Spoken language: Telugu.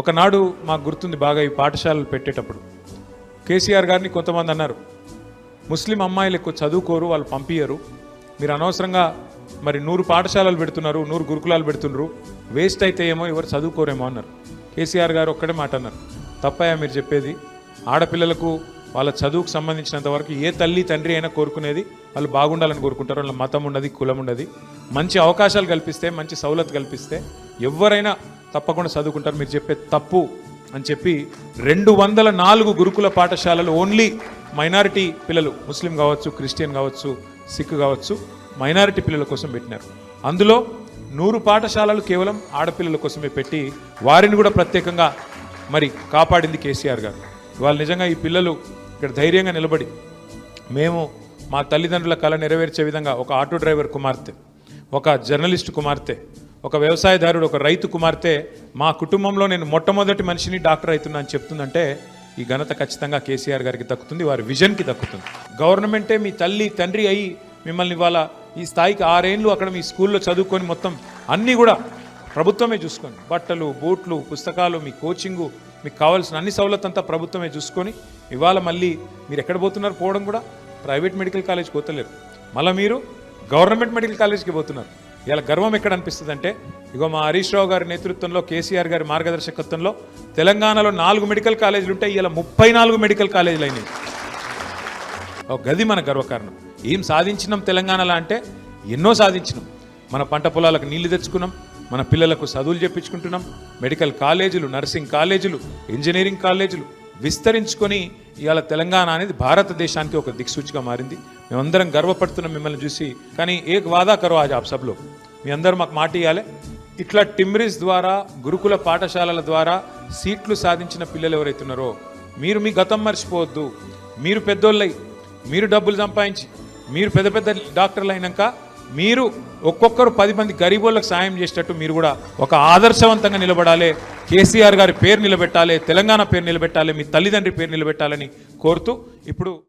ఒకనాడు మాకు గుర్తుంది బాగా ఈ పాఠశాలలు పెట్టేటప్పుడు. కేసీఆర్ గారిని కొంతమంది అన్నారు ముస్లిం అమ్మాయిలు ఎక్కువ చదువుకోరు వాళ్ళు పంపించరు మీరు అనవసరంగా మరి నూరు పాఠశాలలు పెడుతున్నారు నూరు గురుకులాలు పెడుతున్నారు వేస్ట్ అయితే ఏమో ఎవరు చదువుకోరేమో అన్నారు. కేసీఆర్ గారు ఒక్కడే మాట అన్నారు తప్పయా మీరు చెప్పేది. ఆడపిల్లలకు వాళ్ళ చదువుకు సంబంధించినంత వరకు ఏ తల్లి తండ్రి అయినా కోరుకునేది వాళ్ళు బాగుండాలని కోరుకుంటారు. వాళ్ళ మతం ఉండదు కులం ఉండదు. మంచి అవకాశాలు కల్పిస్తే మంచి సౌలత్ కల్పిస్తే ఎవరైనా తప్పకుండా చదువుకుంటారు. మీరు చెప్పే తప్పు అని చెప్పి రెండు వందల నాలుగు గురుకుల పాఠశాలలు ఓన్లీ మైనారిటీ పిల్లలు ముస్లిం కావచ్చు క్రిస్టియన్ కావచ్చు సిక్ కావచ్చు మైనారిటీ పిల్లల కోసం పెట్టినారు. అందులో నూరు పాఠశాలలు కేవలం ఆడపిల్లల కోసమే పెట్టి వారిని కూడా ప్రత్యేకంగా మరి కాపాడింది కేసీఆర్ గారు. వాళ్ళు నిజంగా ఈ పిల్లలు ఇక్కడ ధైర్యంగా నిలబడి మేము మా తల్లిదండ్రుల కళ నెరవేర్చే విధంగా ఒక ఆటో డ్రైవర్ కుమార్తె ఒక జర్నలిస్ట్ కుమార్తె ఒక వ్యవసాయదారుడు ఒక రైతు కుమార్తె మా కుటుంబంలో నేను మొట్టమొదటి మనిషిని డాక్టర్ అవుతున్నా అని చెప్తుందంటే ఈ ఘనత ఖచ్చితంగా కేసీఆర్ గారికి దక్కుతుంది వారి విజన్కి దక్కుతుంది. గవర్నమెంటే మీ తల్లి తండ్రి అయ్యి మిమ్మల్ని ఇవాళ ఈ స్థాయికి ఆరేళ్ళు అక్కడ మీ స్కూల్లో చదువుకొని మొత్తం అన్నీ కూడా ప్రభుత్వమే చూసుకోండి బట్టలు బూట్లు పుస్తకాలు మీ కోచింగు మీకు కావాల్సిన అన్ని సౌలత్ అంతా ప్రభుత్వమే చూసుకొని ఇవాళ మళ్ళీ మీరు ఎక్కడ పోతున్నారు పోవడం కూడా ప్రైవేట్ మెడికల్ కాలేజ్కి పోతలేరు. మళ్ళీ మీరు గవర్నమెంట్ మెడికల్ కాలేజ్కి పోతున్నారు. ఇలా గర్వం ఎక్కడ అనిపిస్తుంది అంటే ఇగో మా హరీష్ రావు గారి నేతృత్వంలో కేసీఆర్ గారి మార్గదర్శకత్వంలో తెలంగాణలో నాలుగు మెడికల్ కాలేజీలు ఉంటే ఇలా ముప్పై నాలుగు మెడికల్ కాలేజీలు అయినాయి. ఒక గది మన గర్వకారణం. ఏం సాధించినాం తెలంగాణలో అంటే ఎన్నో సాధించినాం. మన పంట పొలాలకు నీళ్ళు తెచ్చుకున్నాం మన పిల్లలకు చదువులు చెప్పించుకుంటున్నాం మెడికల్ కాలేజీలు నర్సింగ్ కాలేజీలు ఇంజనీరింగ్ కాలేజీలు విస్తరించుకొని ఇవాళ తెలంగాణ అనేది భారతదేశానికి ఒక దిక్సూచిగా మారింది. మేమందరం గర్వపడుతున్నాం మిమ్మల్ని చూసి. కానీ ఏక్ వాదా కరో ఆజ్ ఆప్ సబ్లో. మీ అందరూ మాకు మాట ఇవ్వాలి ఇట్లా టిమ్రిస్ ద్వారా గురుకుల పాఠశాలల ద్వారా సీట్లు సాధించిన పిల్లలు ఎవరైతున్నారో మీరు మీ గతం మర్చిపోవద్దు. మీరు పెద్దోళ్ళై మీరు డబ్బులు సంపాదించి మీరు పెద్ద పెద్ద డాక్టర్లు అయినాక మీరు ఒక్కొక్కరు పది మంది గరీబోళ్ళకి సాయం చేసేటట్టు మీరు కూడా ఒక ఆదర్శవంతంగా నిలబడాలి. కేసీఆర్ గారి పేరు నిలబెట్టాలి. తెలంగాణ పేరు నిలబెట్టాలి. మీ తల్లిదండ్రి పేరు నిలబెట్టాలని కోరుతూ ఇప్పుడు